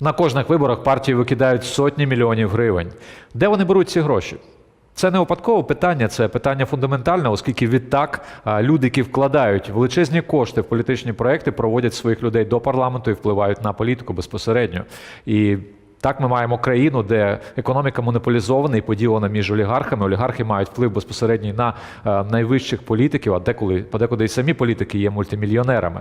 На кожних виборах партії викидають сотні мільйонів гривень. Де вони беруть ці гроші? Це не випадкове питання, це питання фундаментальне, оскільки відтак люди, які вкладають величезні кошти в політичні проекти, проводять своїх людей до парламенту і впливають на політику безпосередньо. І так ми маємо країну, де економіка монополізована і поділена між олігархами. Олігархи мають вплив безпосередній на е, найвищих політиків, а деколи подекуди і самі політики є мультимільйонерами.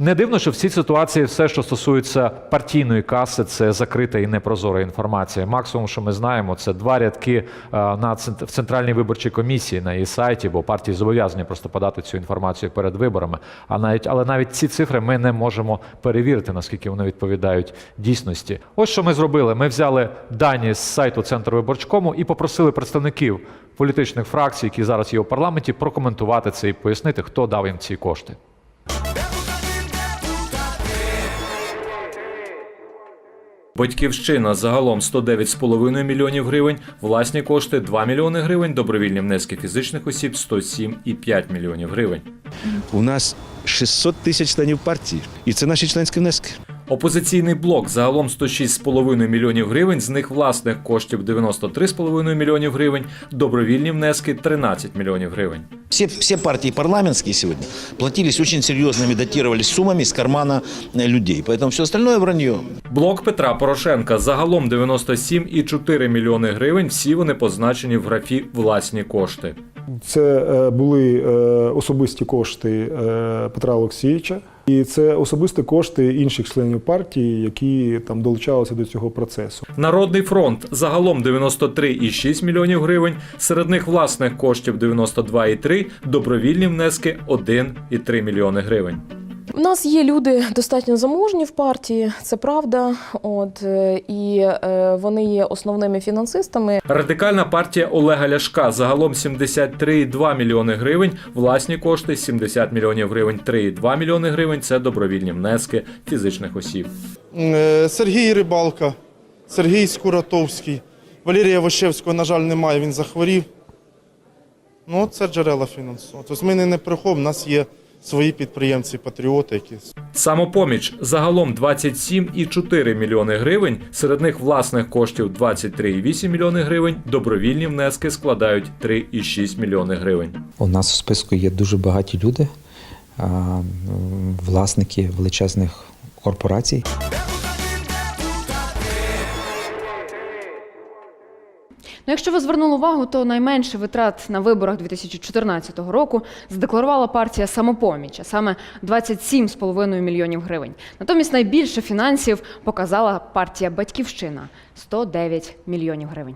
Не дивно, що в цій ситуації все, що стосується партійної каси, це закрита і непрозора інформація. Максимум, що ми знаємо, це два рядки е, на в центральній виборчій комісії на її сайті, бо партії зобов'язані просто подати цю інформацію перед виборами. А навіть але навіть ці цифри ми не можемо перевірити, наскільки вони відповідають дійсності. Ось що ми зробили. Ми взяли дані з сайту Центру виборчкому і попросили представників політичних фракцій, які зараз є у парламенті, прокоментувати це і пояснити, хто дав їм ці кошти. Батьківщина загалом 109,5 мільйонів гривень, власні кошти 2 мільйони гривень, добровільні внески фізичних осіб 107,5 мільйонів гривень. У нас 600 тисяч членів партії, і це наші членські внески. Опозиційний блок загалом 106,5 мільйонів гривень, з них власних коштів 93,5 мільйонів гривень, добровільні внески 13 мільйонів гривень. Все, все партии парламентские сегодня платились очень серьезными, датировались суммами с кармана э, людей. Поэтому все остальное вранье. Блок Петра Порошенка загалом 97,4 мільйони гривень. Всі вони позначені в графі власні кошти. Це е, були е, особисті кошти е, Петра Олексійовича, і це особисті кошти інших членів партії, які там долучалися до цього процесу. Народний фронт загалом 93,6 мільйонів гривень, серед них власних коштів 92,3, добровільні внески 1,3 мільйони гривень. У нас є люди достатньо заможні в партії, це правда. От е, і е, вони є основними фінансистами. Радикальна партія Олега Ляшка загалом 73,2 мільйони гривень, власні кошти 70 мільйонів гривень, 3,2 мільйони гривень це добровільні внески фізичних осіб. Е, Сергій Рибалка, Сергій Скуратовський, Валерія Ващевського, на жаль, немає, він захворів. Ну, це джерела фінансування. Тобто ми не, не приховуємо, у нас є свої підприємці-патріоти, які Самопоміч загалом 27,4 мільйони гривень, серед них власних коштів 23,8 мільйони гривень, добровільні внески складають 3,6 мільйони гривень. У нас в списку є дуже багаті люди, власники величезних корпорацій. Ну, якщо ви звернули увагу, то найменше витрат на виборах 2014 року задекларувала партія Самопоміч, а саме 27,5 мільйонів гривень. Натомість найбільше фінансів показала партія Батьківщина 109 мільйонів гривень.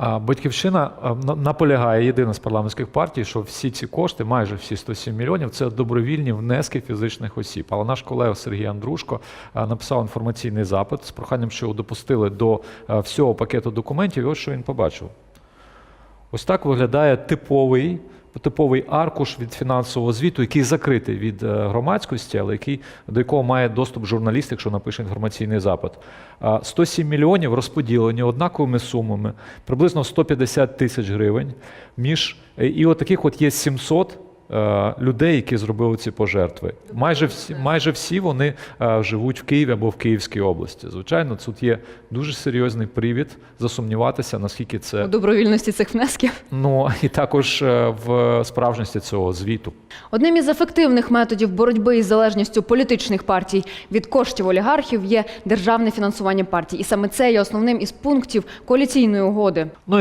Батьківщина наполягає єдина з парламентських партій, що всі ці кошти, майже всі 107 мільйонів, це добровільні внески фізичних осіб. Але наш колега Сергій Андрушко написав інформаційний запит з проханням, що його допустили до всього пакету документів. І ось що він побачив. Ось так виглядає типовий, типовий аркуш від фінансового звіту, який закритий від е, громадськості, але який, до якого має доступ журналіст, якщо напише інформаційний запит. 107 мільйонів розподілені однаковими сумами, приблизно 150 тисяч гривень. Між, е, і от таких от є 700 е, людей, які зробили ці пожертви. Майже всі, майже всі вони е, живуть в Києві або в Київській області. Звичайно, тут є дуже серйозний привід засумніватися, наскільки це У добровільності цих внесків. Ну і також е, в справжності цього звіту. Одним із ефективних методів боротьби із залежністю політичних партій від коштів олігархів є державне фінансування партій, і саме це є основним із пунктів коаліційної угоди. Ну